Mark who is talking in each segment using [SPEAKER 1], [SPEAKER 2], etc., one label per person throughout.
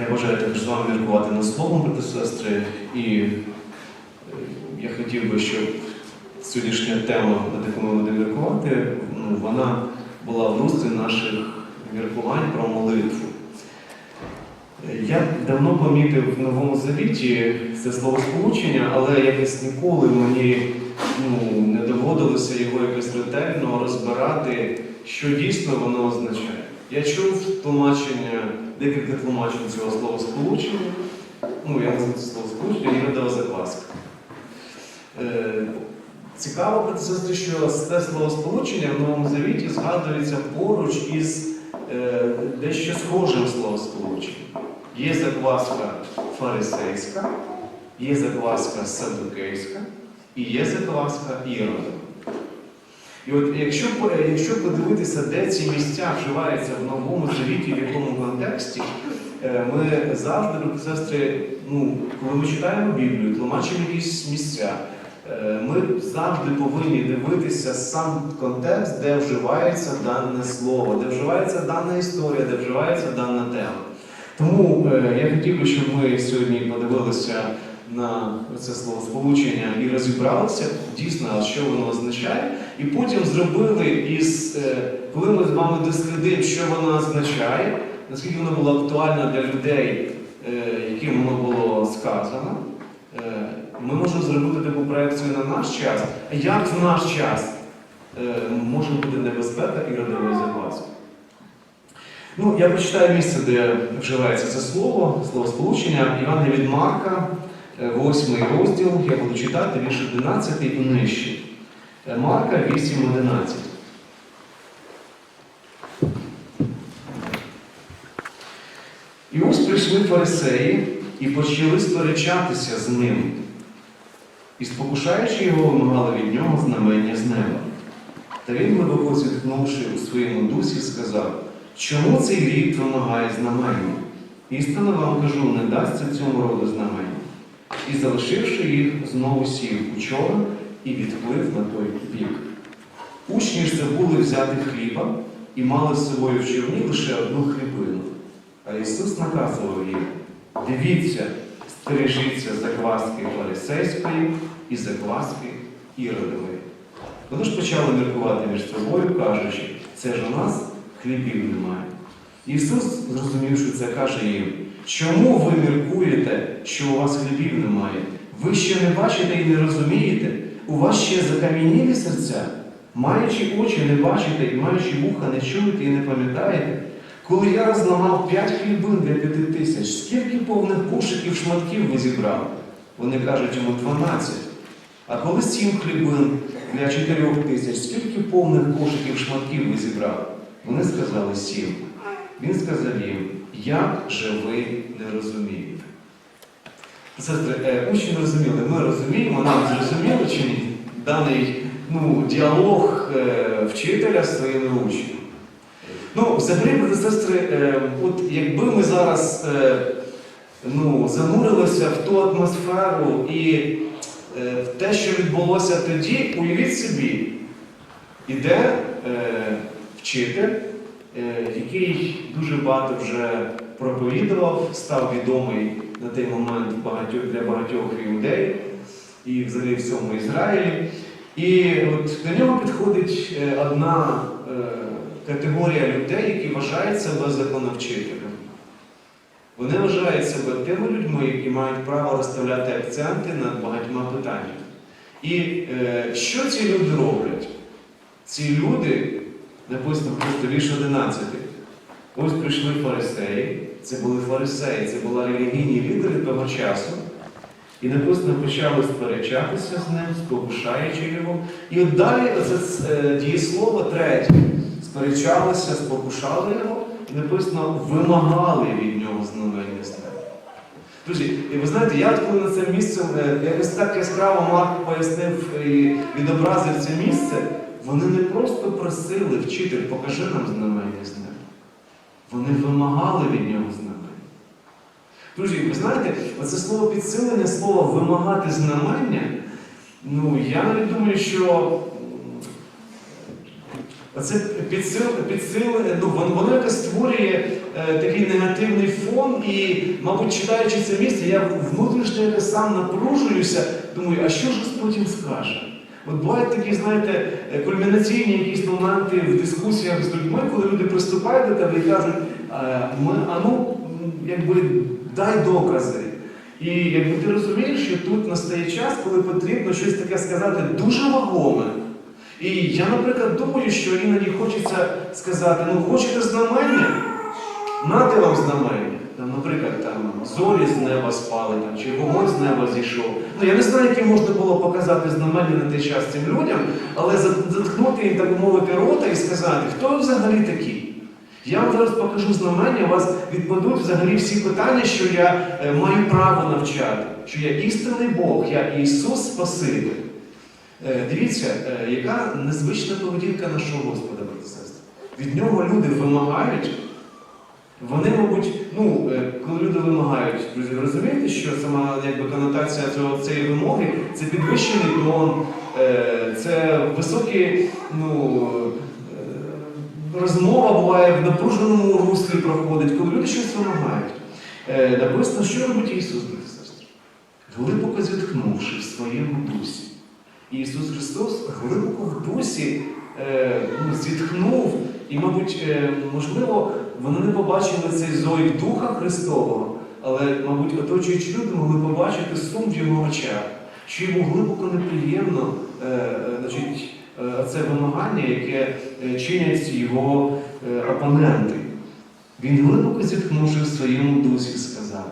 [SPEAKER 1] Я бажаю також з вами міркувати над словом, брати сестри, і е, я хотів би, щоб сьогоднішня тема, над яку ми будемо міркувати, ну, вона була в руслі наших міркувань про молитву. Я давно помітив в Новому Завіті це словосполучення, але якось ніколи мені ну, не доводилося його якось ретельно розбирати, що дійсно воно означає. Я чув тлумачення, декілька тлумачень цього словосполучення. Ну, я назву це словосполучення Ірода закваска. Е, цікаво, і сестри, що це словосполучення в Новому Завіті згадується поруч із е, дещо схожим словосполученням. Є закваска фарисейська, є закваска садукейська і є закваска ірода. І от якщо, якщо подивитися, де ці місця вживаються в Новому Завіті, в якому контексті, е, ми завжди, брати сестри, ну, коли ми читаємо Біблію, тлумачимо якісь місця, е, ми завжди повинні дивитися сам контекст, де вживається дане слово, де вживається дана історія, де вживається дана тема. Тому е, я хотів би, щоб ми сьогодні подивилися на це словосполучення і розібралися дійсно, що воно означає, і потім зробили із, е, коли ми з вами дослідимо, що воно означає, наскільки воно було актуально для людей, е, яким воно було сказано, е, ми можемо зробити таку проекцію на наш час. А як в наш час може бути небезпека і родової запаски? Ну, я прочитаю місце, де вживається це слово, слово сполучення, Іван від Марка, 8 розділ, я буду читати вірш 11 і нижче. Е, Марка 8.11. І ось прийшли фарисеї і почали сперечатися з ним. І спокушаючи його, вимагали від нього знамення з неба. Та він, глибоко зітхнувши у своєму дусі, сказав, чому цей рід вимагає знамення? Істинно вам кажу, не дасться цьому роду знамення. І залишивши їх, знову сів учора і відплив на той бік. Учні ж забули взяти хліба і мали з собою в човні лише одну хлібину. А Ісус наказував їм: дивіться, стережіться закваски фарисейської і закваски іродової. Вони ж почали міркувати між собою, кажучи, це ж у нас хлібів немає. Ісус, зрозумівши це, каже їм, чому ви міркуєте, що у вас хлібів немає? Ви ще не бачите і не розумієте, у вас ще закам'янілі серця, маючи очі, не бачите і маючи вуха, не чуєте і не пам'ятаєте. Коли я розламав п'ять хлібин для п'яти тисяч, скільки повних кошиків шматків ви зібрали? Вони кажуть йому 12. А коли сім хлібин для чотирьох тисяч, скільки повних кошиків шматків ви зібрали? Вони сказали сім. Він сказав їм, як же ви не розумієте? Сестри, е, учні розуміли, ми розуміємо, нам зрозуміло чи ні? Даний ну, діалог е, вчителя з своїми учнями. Ну, взагалі, брати сестри, е, от якби ми зараз е, ну, занурилися в ту атмосферу і е, в те, що відбулося тоді, уявіть собі, іде е, вчитель, е, який дуже багато вже проповідував, став відомий на той момент багатьох, для багатьох іудеїв і взагалі в всьому Ізраїлі. І от до нього підходить е, одна е, категорія людей, які вважають себе законовчителями. Вони вважають себе тими людьми, які мають право розставляти акценти над багатьма питаннями. І е, що ці люди роблять? Ці люди, написано просто вірш 11. Ось прийшли фарисеї, це були фарисеї, це були релігійні лідери того часу. І написано, почали сперечатися з ним, спокушаючи його. І от далі оце е, дієслово третє. Сперечалися, спокушали його, і написано, вимагали від нього знамення з. Друзі, і ви знаєте, я коли на це місце, е, якось так яскраво Марк пояснив і відобразив це місце, вони не просто просили вчитель, покажи нам знамення з. Вони вимагали від нього знамення. Друзі, ви знаєте, оце слово підсилення, слово вимагати знамення, ну, я навіть думаю, що м, Оце підсил, ну, воно, якось створює е, такий негативний фон, і, мабуть, читаючи це місце, я внутрішньо сам напружуюся, думаю, а що ж Господь їм скаже? От бувають такі, знаєте, кульмінаційні якісь моменти в дискусіях з людьми, коли люди приступають до тебе і кажуть, «Е, ми, а ну, якби дай докази. І якби ти розумієш, що тут настає час, коли потрібно щось таке сказати дуже вагоме. І я, наприклад, думаю, що іноді хочеться сказати, ну хочете знамення? Нате вам знамення. Там, наприклад, там зорі з неба спали, там, чи вогонь з неба зійшов. Ну, я не знаю, які можна було показати знамення на той час цим людям, але за- заткнути їм, так мовити, рота і сказати, хто взагалі такий? Я вам зараз покажу знамення, вас відпадуть взагалі всі питання, що я е, маю право навчати, що я істинний Бог, я Ісус Спаситель. Е, Дивіться, е, яка незвична поведінка нашого Господа, брати сестри. Від нього люди вимагають. Вони, мабуть, ну, е, коли люди вимагають, друзі, ви розумієте, що сама якби, конотація цього, цієї вимоги це підвищений тон, е, це високі, ну, е, розмова буває в напруженому руслі проходить, коли люди щось вимагають. Написано, що робить Ісус, брати сестри? Глибоко зітхнувши в своєму дусі. Ісус Христос глибоко в дусі ну, зітхнув, і, мабуть, можливо, вони не побачили цей зойк Духа Христового, але, мабуть, оточуючі люди могли побачити сум в його очах, що йому глибоко неприємно е, е, значить, е, це вимагання, яке е, чинять його е, опоненти. Він глибоко зітхнувши в своєму дусі, сказав.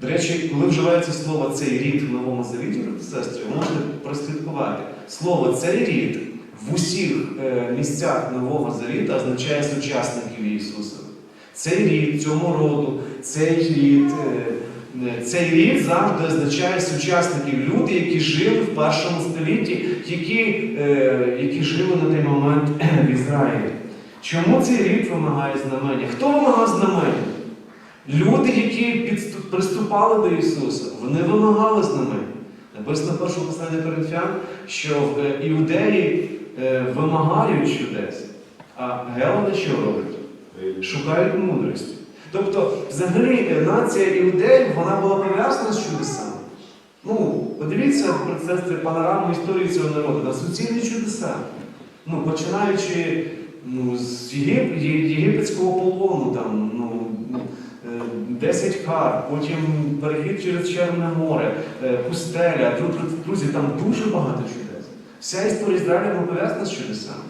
[SPEAKER 1] До речі, коли вживається слово цей рід в новому завіті, брати і сестри, ви можете прослідкувати. Слово цей рід в усіх е, місцях нового завіта означає сучасників Ісуса. Цей рід цьому роду, цей рід, е, е, цей рід завжди означає сучасників, люди, які жили в першому столітті, які, які жили на той момент в Ізраїлі. Чому цей рід вимагає знамення? Хто вимагав знамення? Люди, які приступали до Ісуса, вони вимагали знамень. Написано в першому посланні Коринфян, що в іудеї вимагають чудес, а гелони що роблять? Шукають мудрості. Тобто, взагалі, е, нація іудеїв вона була пов'язана з чудесами. Ну, подивіться процеси панораму історії цього народу, на суцільні чудеса. Ну, починаючи ну, з Єгип... Єгипетського полону, там, ну, е, 10 кар, потім перехід через Черне море, е, пустеля. Дру- дру- Друзі, там дуже багато чудес. Вся історія Ізраїля була пов'язана з чудесами.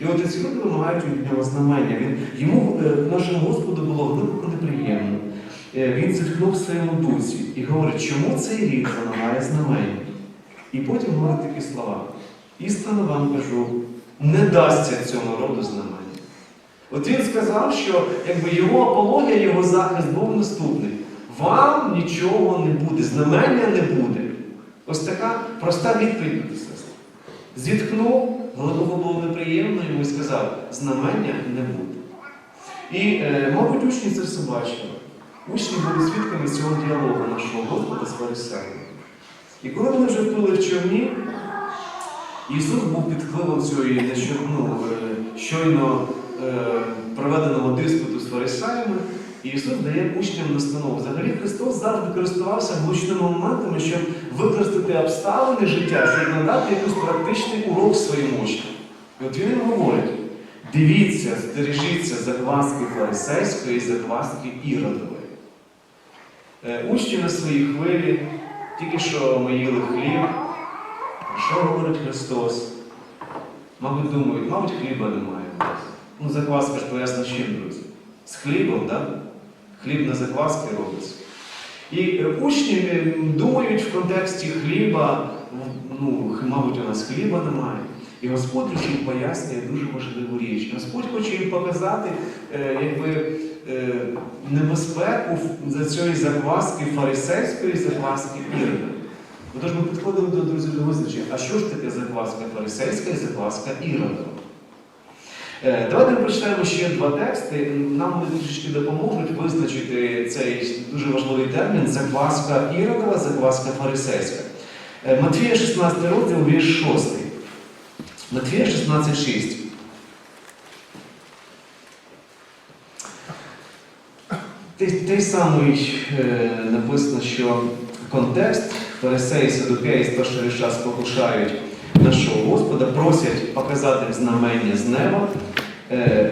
[SPEAKER 1] І от ці люди вимагають від нього знамення. Він, йому, е, нашому Господу, було глибоко неприємно. Е, Він зітхнув в своєму дусі і говорить, чому цей рік вимагає знамення? І потім говорить такі слова. Істинно вам кажу, не дасться цьому роду знамення. От він сказав, що якби його апологія, його захист був наступний. Вам нічого не буде, знамення не буде. Ось така проста відповідь. Зітхнув, глибоко було неприємно йому сказав, знамення не буде. І, е, мабуть, учні це все бачили. Учні були свідками цього діалогу нашого Господа з фарисеями. І коли вони вже вплили в човні, Ісус був під впливом цієї нещо- ну, е, щойно е, проведеного диспуту з фарисеями, Ісус дає учням настанову. Взагалі Христос завжди користувався влучними моментами, щоб використати обставини життя, щоб надати якийсь практичний урок своїм учням. І от він говорить: дивіться, стережіться закваски фарисейської і закваски іродової. Е, Учні на своїй хвилі, тільки що ми їли хліб. Що говорить Христос? Мабуть, думають, мабуть, хліба немає в нас. Ну, закваска ж пов'язана з чим, друзі? З хлібом, так? Хліб на закваски робиться. І е, учні е, думають в контексті хліба, ну, мабуть, у нас хліба немає. І Господь їм пояснює дуже важливу річ. Господь хоче їм показати е, якби, небезпеку за цієї закваски фарисейської закваски Ірода. Отож ми підходимо до друзі до визначення, а що ж таке закваска фарисейська і закваска Іродова? Е, давайте прочитаємо ще два тексти. Нам вони трішечки допоможуть визначити цей дуже важливий термін закваска іродова, закваска фарисейська. Е, Матвія 16 розділ, вірш 6. Матвія 16,6. Той самий е, написано, що контекст фарисеї, садукеї з першого ріша спокушають нашого Господа, просять показати знамення з неба. Е,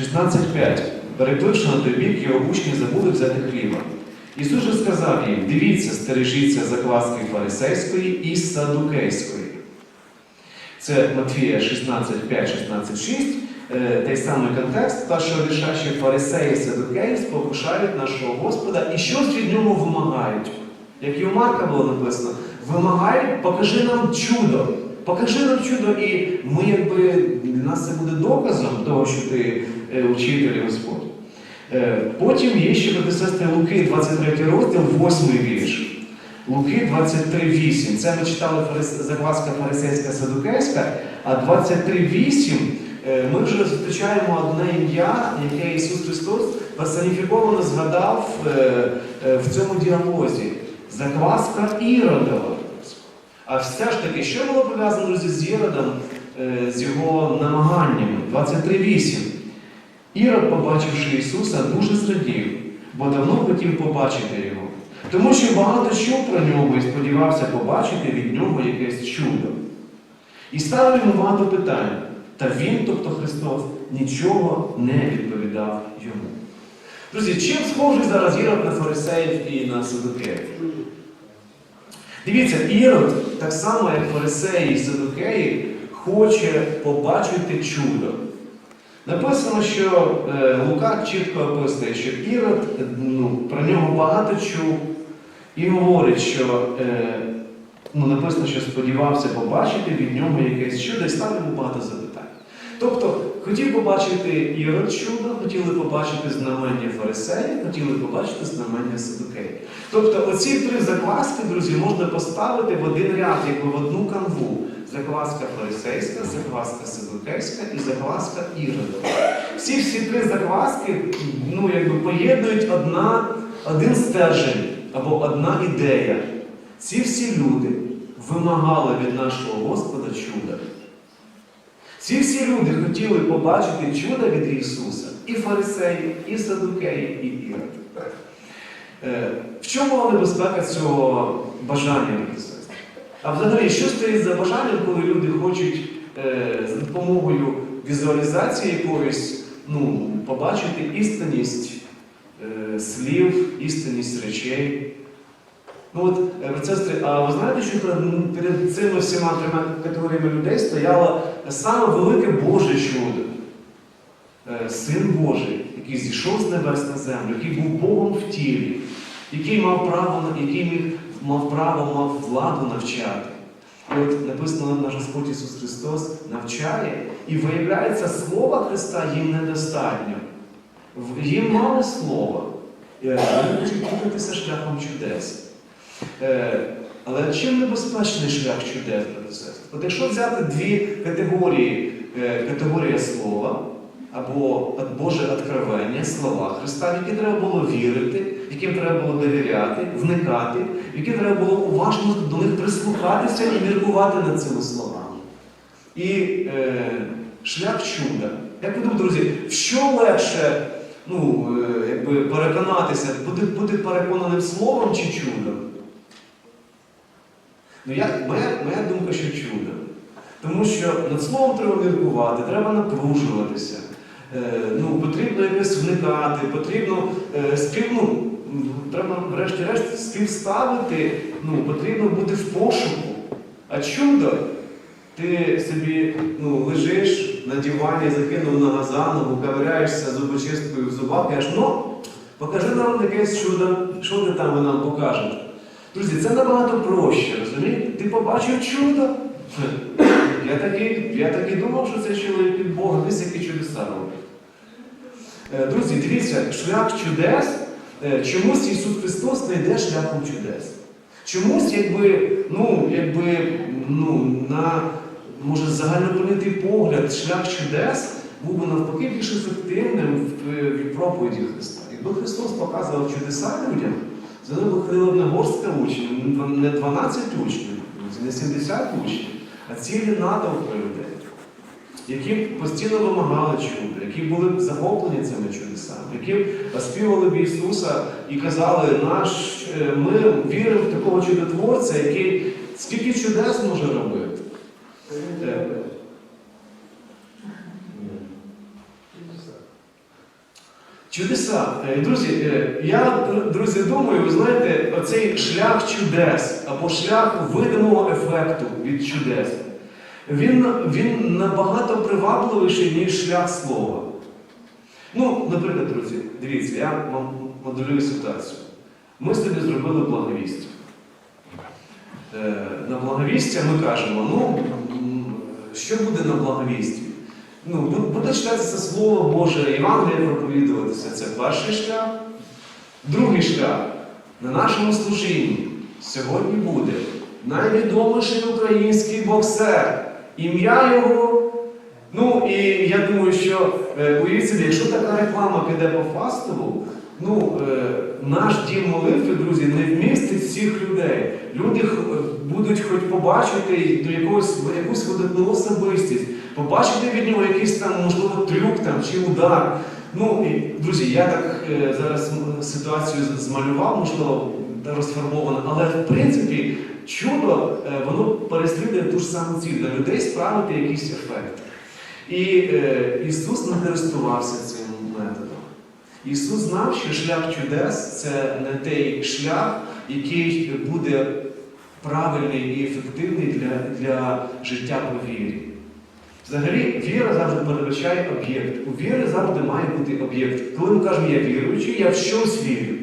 [SPEAKER 1] 16.5. Перепливши на той бік, його учні забули взяти хліба. Ісус же сказав їм: дивіться, стережіться закваски фарисейської і садукейської. Це Матвія 16, 5, 16, 6. Е, Той самий контекст, першого вірша, що фарисеї і садукеї спокушають нашого Господа і щось від нього вимагають. Як і у Марка було написано, вимагають, покажи нам чудо. Покажи нам чудо, і ми, якби для нас це буде доказом того, що ти е, учитель Господь. Е, Потім є ще сестри Луки, 23 розділ, 8 вірш. Луки 23.8. Це ми читали закваска фарисейська садукейська, а 23.8 е, ми вже зустрічаємо одне ім'я, яке Ісус Христос персоніфіковано згадав в цьому діалозі. Закваска Іродова. А все ж таки, що було пов'язано друзі, з Іродом, е, з його намаганнями? 23.8. Ірод, побачивши Ісуса, дуже зрадів, бо давно хотів побачити його. Тому що багато чув про нього і сподівався побачити від нього якесь чудо. І ставив йому багато питань. Та він, тобто Христос, нічого не відповідав йому. Друзі, чим схожий зараз Ірод на фарисеїв і на садукеїв? Дивіться, Ірод, так само як фарисеї і садукеї, хоче побачити чудо. Написано, що е, Лука чітко описує, що Ірод е, ну, про нього багато чув і говорить, що е, ну, написано, що сподівався побачити від нього якесь чудо і став йому багато запитань. Тобто, хотів побачити Ірод чудо, хотіли побачити знамення фарисеїв, хотіли побачити знамення Садукеїв. Тобто, оці три закваски, друзі, можна поставити в один ряд, якби в одну канву. Закваска фарисейська, закваска садукейська і закваска Іродова. Всі всі три закваски ну, якби поєднують одна, один стержень або одна ідея. Ці всі люди вимагали від нашого Господа чуда. Ці всі люди хотіли побачити чудо від Ісуса. І фарисеї, і садукеї, і Ірод. Е, В чому була небезпека цього бажання брати і? А взагалі, що стоїть за бажанням, коли люди хочуть е, за допомогою візуалізації якоїсь ну, побачити істинність е, слів, істинність речей? Ну от, е, брати і сестри, а ви знаєте, що перед, перед цими всіма трьома категоріями людей стояло саме велике Боже чудо? Е, Син Божий, який зійшов з небес на землю, який був Богом в тілі, який мав право, який міг, мав право, мав владу навчати. І от написано наш Господь Ісус Христос навчає, і виявляється, слова Христа їм недостатньо. Їм мало слова. І, е, Вони хочуть рухатися шляхом чудес. Е, Але чим небезпечний шлях чудес, і? От якщо взяти дві категорії, е, категорія слова або Боже откровення, слова Христа, в які треба було вірити, яким треба було довіряти, вникати, в які треба було уважно до них прислухатися і міркувати над цими словами. І е, шлях чуда. Як ви думаєте, друзі, в що легше ну, е, якби переконатися, бути, бути переконаним словом чи чудом? Ну, я, моя, моя думка, що чудо. Тому що над словом треба міркувати, треба напружуватися. Е, ну, потрібно якось вникати, потрібно е, спів, ну, треба врешті-решт співставити, ну, потрібно бути в пошуку. А чудо, ти собі ну, лежиш на дивані, закинув нога за ногу, ковиряєшся зубочисткою в зубах, кажеш, ну, покажи нам якесь чудо, що ти там нам покажете. Друзі, це набагато проще, розумієте? Ти побачив чудо. Я таки, я таки думав, що це чоловік від Бога, дивись, які чудеса робить. Е, Друзі, дивіться, шлях чудес, е, чомусь Ісус Христос не йде шляхом чудес. Чомусь, якби, ну, якби, ну, на, може, загальноприйнятий погляд, шлях чудес був би навпаки більш ефективним в, в проповіді Христа. Якби Христос показував чудеса людям, ним би не горстка учнів, не 12 учнів, не 70 учнів, а цілі натовпи людей. які постійно вимагали чуда, які були захоплені цими чудесами, які оспівали б Ісуса і казали, наш, е, ми віримо в такого чудотворця, який скільки чудес може робити. Е, Чудеса. Е, Друзі, е, я, друзі, думаю, ви знаєте, оцей шлях чудес або шлях видимого ефекту від чудес, він, він набагато привабливіший, ніж шлях слова. Ну, наприклад, друзі, дивіться, я вам моделюю ситуацію. Ми собі зробили благовістя. Е, На благовістя ми кажемо, ну, що буде на благовісті? Ну, бу- буде читатися Слово Боже, Євангелія проповідуватися. Це перший шлях. Другий шлях на нашому служінні сьогодні буде найвідоміший український боксер. Ім'я його. Ну і я думаю, що е, уявіть собі, якщо така реклама піде по фастову, ну е, наш дім молитви, друзі, не вмістить всіх людей. Люди е, будуть хоч побачити до якогось якусь видатну особистість, побачити від нього якийсь там, можливо, трюк там чи удар. Ну і друзі, я так е, зараз ситуацію змалював, можливо, розформовано, але в принципі чудо воно переслідує ту ж саму ціль на людей справити якийсь ефект. І Ісус не користувався цим методом. Ісус знав, що шлях чудес це не той шлях, який буде правильний і ефективний для, для життя по вірі. Взагалі, віра завжди передбачає об'єкт. У віри завжди має бути об'єкт. Коли ми кажемо, я віруючий, я в щось вірю.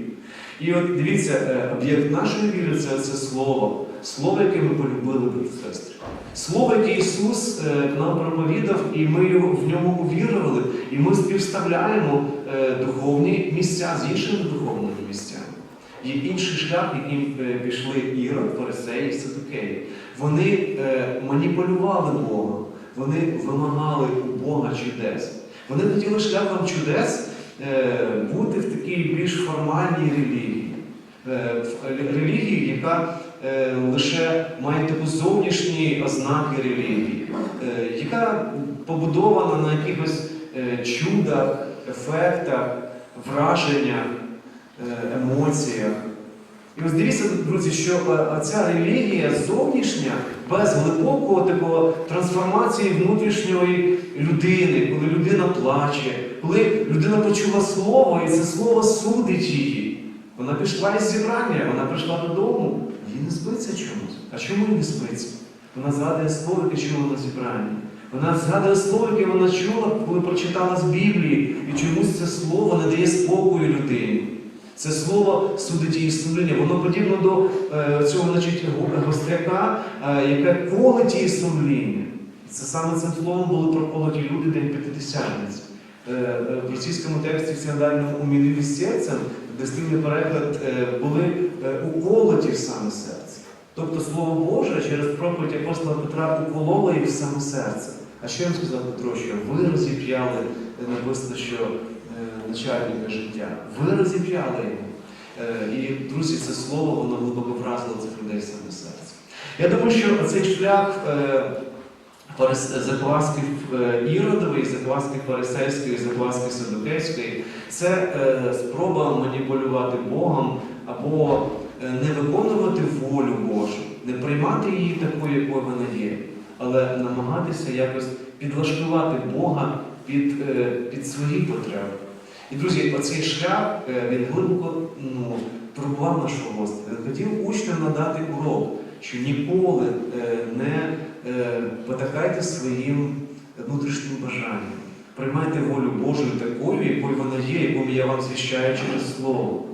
[SPEAKER 1] І от дивіться, е, об'єкт нашої віри це, це слово, слово, яке ми полюбили і сестри. Слово, яке Ісус е, нам проповідав, і ми в ньому увірували, і ми співставляємо е, духовні місця з іншими духовними місцями. Є інший шлях, яким е, пішли Ірод, Фарисеї, Садукеї. Вони маніпулювали Богом, вони вимагали у Бога чудес. Вони хотіли шляхом чудес бути в такій більш формальній релігії. В релігії, яка е, лише має таку зовнішні ознаки релігії, е, яка побудована на якихось е, чудах, ефектах, враженнях, емоціях. І ось дивіться, друзі, що ця релігія зовнішня, без глибокого такого трансформації внутрішньої людини, коли людина плаче, коли людина почула слово, і це слово судить її. Вона пішла із зібрання, вона прийшла додому, їй не спиться чомусь. А чому їй не спиться? Вона згадує слово, яке чула на зібранні. Вона згадує слово, яке вона чула, коли прочитала з Біблії, і чомусь це слово не дає спокою людині. Це слово судить її сумління. Воно подібно до е, цього значить, гостряка, е, яке колить її сумління. Це саме цим словом були проколоті люди День П'ятидесятниці. Е, е, в російському тексті в синодальному умілі серцем, дестильний переклад, е, були е, уколоті в саме серце. Тобто Слово Боже через проповідь апостола Петра укололо їх в саме серце. А що їм сказав Петро, що ви розіп'яли, е, написано, що начальника життя. Ви розіп'яли його. І, друзі, це слово, воно глибоко вразило цих людей в саме серце. Я думаю, що цей шлях закваски е, Іродової, закваски фарисейської, закваски Садукейської це е, спроба маніпулювати Богом або е, не виконувати волю Божу, не приймати її такою, якою вона є, але намагатися якось підлаштувати Бога під, під свої потреби. І, друзі, оцей шлях він глибоко ну, турбував нашого Господа. Він хотів учням надати урок, що ніколи не потакайте своїм внутрішнім бажанням. Приймайте волю Божу такою, якою вона є, яку я вам звіщаю через Слово.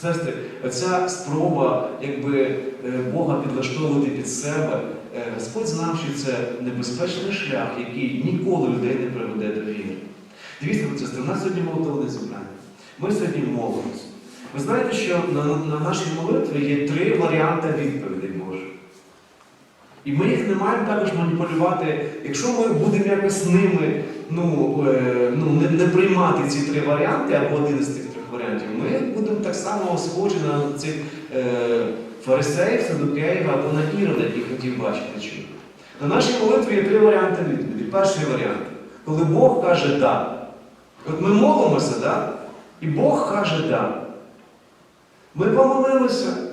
[SPEAKER 1] Сестри, ця спроба якби, е, Бога підлаштовувати під себе, е, Господь знав, що це небезпечний шлях, який ніколи людей не приведе до віри. Дивіться, у нас сьогодні молитовне зібрання. Ми сьогодні молимося. Ви знаєте, що на, на нашій молитві є три варіанти відповідей Божих. І ми їх не маємо також маніпулювати. Якщо ми будемо якось ними ну, е, ну, не, не приймати ці три варіанти або один з цих трьох варіантів, ми будемо так само схожі на цих е, фарисеїв, садукеїв або на Ірода, який хотів бачити чудо. На нашій молитві є три варіанти відповіді. перший варіант. Коли Бог каже да. От ми молимося, да? і Бог каже да. Ми помолилися.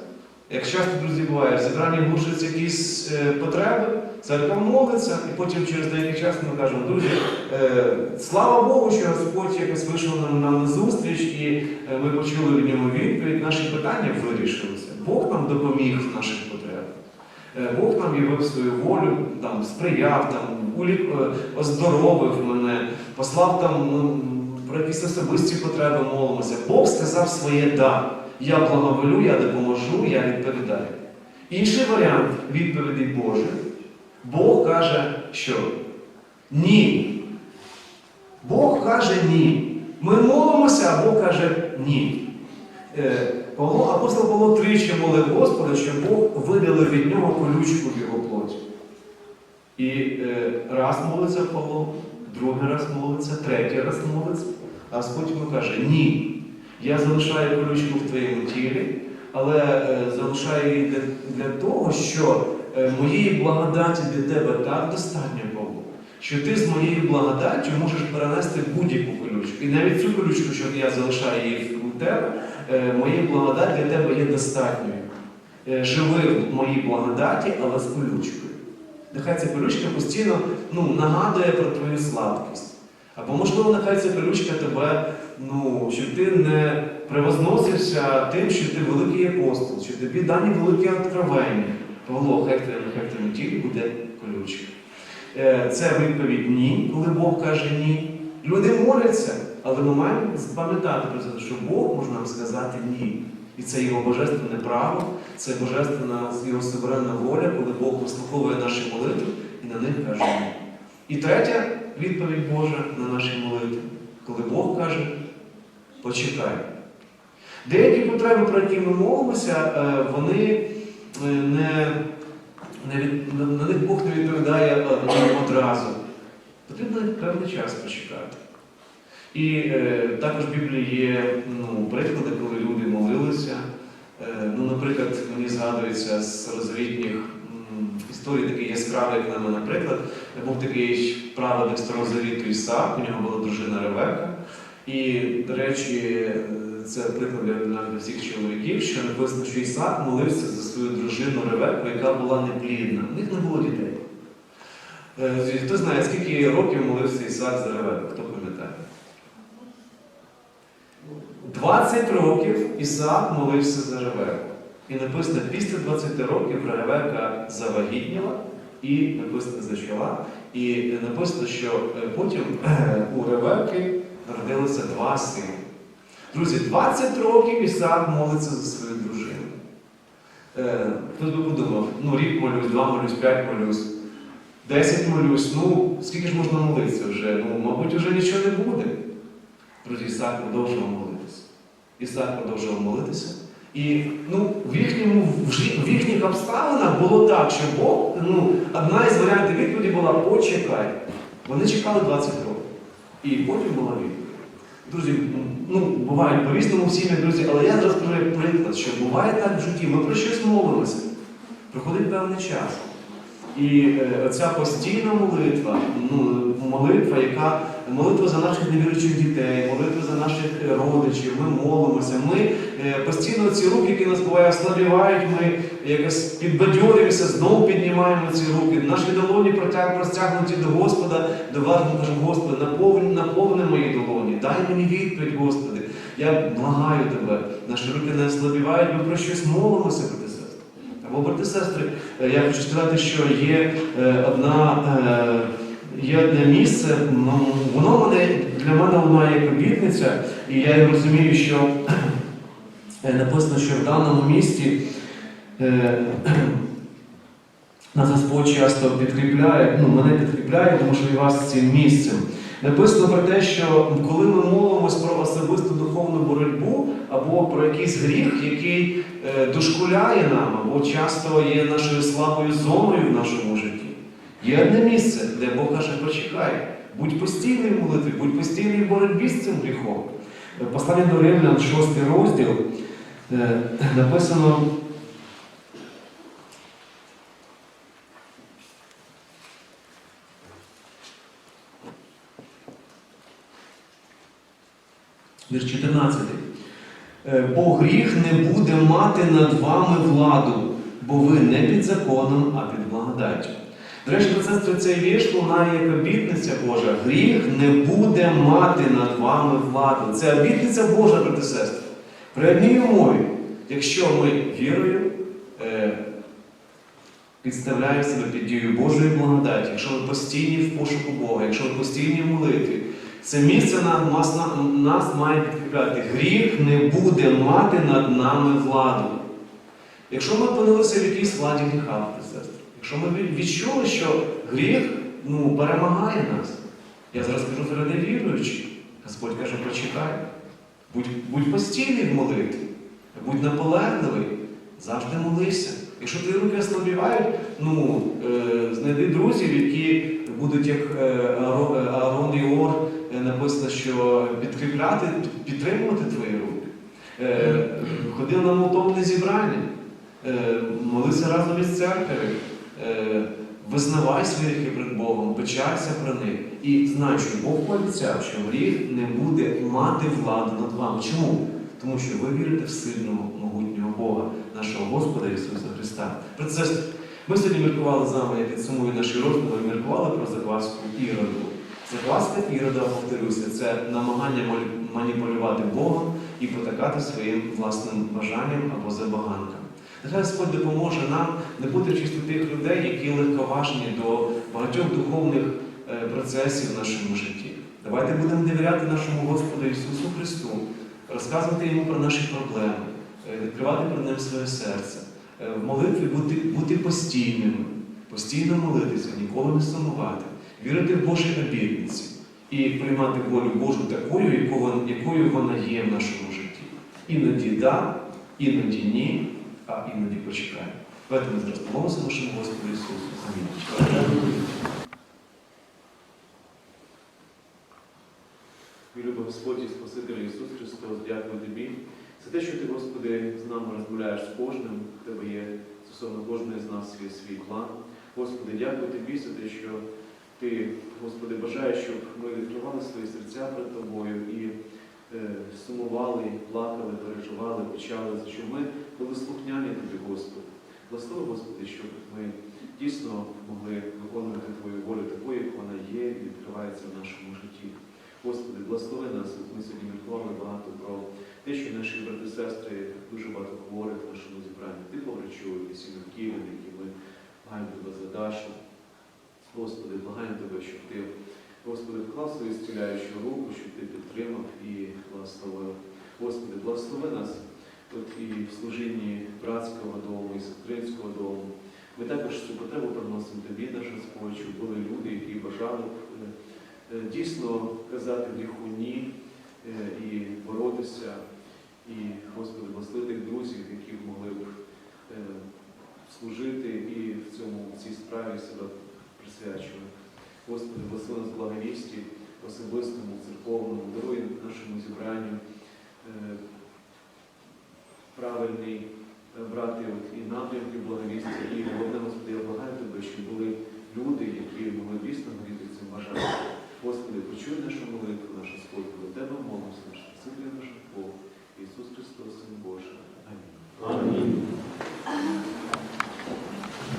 [SPEAKER 1] Як часто, друзі, буває, в зібранні якісь е, потреби, церква молиться, і потім через деякий час ми кажемо, друзі, е, слава Богу, що Господь якось вийшов нам, на зустріч, і е, ми почули від нього відповідь, наші питання вирішилися. Бог нам допоміг в наших потребах. Е, Бог нам явив свою волю, там, сприяв, там, улік, е, оздоровив мене, послав там ну, про якісь особисті потреби молимося. Бог сказав своє да. Я благоволю, я допоможу, я відповідаю. Інший варіант відповіді Божої. Бог каже, що ні. Бог каже ні. Ми молимося, а Бог каже ні. Е, Павло, апостол Павло тричі молив Господа, щоб Бог видалив від нього колючку в його плоті. І е, раз молиться Павло, другий раз молиться, третій раз молиться, а Господь йому каже, ні. Я залишаю колючку в твоєму тілі, але е, залишаю її для, для того, що е, моєї благодаті для тебе так достатньо Павло, що ти з моєю благодаттю можеш перенести будь-яку колючку. І навіть цю колючку, що я залишаю її у тебе, е, моя благодать для тебе є достатньою. Живи в моїй благодаті, але з колючкою. Нехай ця колючка постійно ну, нагадує про твою слабкість. Або, можливо, нехай ця колючка тебе, ну, щоб ти не превозносився тим, що ти великий апостол, що тобі дані великі откровення. Павло, хай в тебе- нехай в буде колючка. Е, Це відповідь ні, коли Бог каже ні. Люди моляться, але ми маємо пам'ятати про це, що Бог може нам сказати ні. І це його божественне право, це божественна його суверенна воля, коли Бог вислуховує наші молитви і на них каже ні. І третя відповідь Божа на наші молитви, коли Бог каже, почекай. Деякі потреби, про які ми молимося, е, вони е, не, не від- на- них Бог не відповідає е, одразу. Потрібно певний час почекати. І е, також в Біблії є ну, приклади, коли люди молилися. Е, ну, наприклад, мені згадується з старозавітніх м, історій такий яскравий, як на мене приклад. Був такий праведник старозавіту Ісаак, у нього була дружина Ревека. І, до речі, це приклад для, для всіх чоловіків, що написано, що Ісаак молився за свою дружину Ревеку, яка була неплідна. У них не було дітей. Е, Хто знає, скільки років молився Ісаак за Ревеку? Хто пам'ятає? 20 років Ісаак молився за Ревеку. І написано, після 20 років Ревека завагітніла і написано зачала. І написано, що е, потім у Ревеки народилося два сини. Друзі, 20 років Ісаак молиться за свою дружину. Е, Хтось би подумав, ну рік молюсь, два молюсь, п'ять молюсь, десять молюсь, ну скільки ж можна молитися вже? Ну, мабуть, вже нічого не буде. Друзі, Ісаак продовжував молитися. Ісаак продовжував молитися. І ну, в, їхньому, в, їхніх обставинах було так, що Бог, ну, одна із варіантів відповіді була почекай. Вони чекали 20 років. І потім була відповідь. Друзі, ну, бувають по-різному в друзі, але я зараз скажу як приклад, що буває так в житті, ми про щось молимося, проходить певний час. І е, оця постійна молитва, ну, молитва, яка молитва за наших невіруючих дітей, молитва за наших е, родичів, ми молимося. Ми е, постійно ці руки, які нас буває, ослабівають, ми якось підбадьорюємося, знову піднімаємо ці руки. Наші долоні простягнуті до Господа, до вас кажемо, наповни, наповни мої долоні, дай мені відповідь, Господи. Я благаю тебе, наші руки не ослабівають, ми про щось молимося, брати сестри. Або, брати сестри, е, я хочу сказати, що є одна. Є одне місце, ну, воно мене, для мене воно як обітниця, і я розумію, що е, написано, що в даному місті е, нас Господь часто підкріпляє, ну, мене підкріпляє, тому що і вас цим місцем. Написано про те, що коли ми молимось про особисту духовну боротьбу або про якийсь гріх, який е, дошкуляє нам, або часто є нашою слабою зоною в нашому житті. Є одне місце, де Бог каже, почекай. Будь постійний в молитві, будь постійний в боротьбі з цим гріхом. Послання до Римлян, 6 розділ, е, написано. Вірш 14. «Е, бо гріх не буде мати над вами владу, бо ви не під законом, а під благодаттю. Речі, сестри, цей вірш лунає як обітниця Божа. Гріх не буде мати над вами владу. Це обітниця Божа, брати сестри. При одній умові, якщо ми вірою е, підставляємо себе під дією Божої благодаті, якщо ми постійні в пошуку Бога, якщо ми постійні в молитві, це місце на- нас, на- нас має підкріпляти. Гріх не буде мати над нами владу. Якщо ми опинилися в якійсь владі гріха, брати сестри, якщо ми відчули, що гріх ну, перемагає нас, я зараз кажу за людей віруючих, Господь каже, почекай, будь, будь постійний в молитві, будь наполегливий, завжди молися. Якщо твої руки ослабівають, ну, е, знайди друзів, які будуть як е, е, і Ор, е, написано, що підкріпляти, підтримувати твої руки. Е, ходи на молитовне зібрання, е, молися разом із церквою, е, визнавай свої гріхи перед Богом, печалься про них. І знай, що Бог пообіцяв, що гріх не буде мати владу над вами. Чому? Тому що ви вірите в сильного, могутнього Бога, нашого Господа Ісуса Христа. Про це ми сьогодні міркували з вами, я підсумую наші роздуми, міркували про закваску Іроду. Закваска Ірода, повторюся, це намагання маніпулювати Богом і потакати своїм власним бажанням або забаганкам. Господь допоможе нам не бути в числі тих людей, які легковажні до багатьох духовних е, процесів в нашому житті. Давайте будемо довіряти нашому Господу Ісусу Христу, розказувати Йому про наші проблеми, е, відкривати перед Ним своє серце, е, в молитві бути, бути постійними, постійно молитися, ніколи не сумувати, вірити в Божі обітниці і приймати волю Божу такою, якою вона є в нашому житті. Іноді да, іноді ні. Давайте ми зараз нашому Господу Ісусу. Амінь. Мій Господь і Спаситель Ісус Христос, дякую Тобі за те, що Ти, Господи, з нами розмовляєш з кожним, в Тебе є стосовно кожної з нас свій, свій план. Господи, дякую Тобі за те, що Ти, Господи, бажаєш, щоб ми відкривали свої серця перед Тобою і е, сумували, плакали, переживали, печали, за що ми були слухняні Тобі, Господи. Благослови, Господи, щоб ми дійсно могли виконувати Твою волю такою, як вона є і відкривається в нашому житті. Господи, благослови нас. Ми сьогодні міркували багато про те, що наші брати сестри дуже багато говорять в нашому зібранні. Ти поврачуй, і сім'ї, які ми маємо тебе задачу. Господи, благаємо тебе, щоб ти, Господи, вклав свою зціляючу руку, щоб ти підтримав і благословив. Господи, благослови нас тут і в служінні братського дому, і сестринського дому. Ми також цю потребу приносимо тобі, Господь, щоб були люди, які бажали е, дійсно казати гріху ні е, і боротися. І, Господи, благослови тих друзів, які могли б е, служити і в цьому в цій справі себе присвячувати. Господи, благослови нас благовісті, особистому, церковному, даруй нашому зібранню правильний е, брати і напрямки благовісті, і головне, Господи, я благаю Тебе, щоб були люди, які могли дійсно горіти цим бажанням. Господи, почуй нашу молитву, нашу Господь, до Тебе молимося, наш Спаситель, наш Бог, Ісус Христос, Син Божий. Амінь.
[SPEAKER 2] Амінь.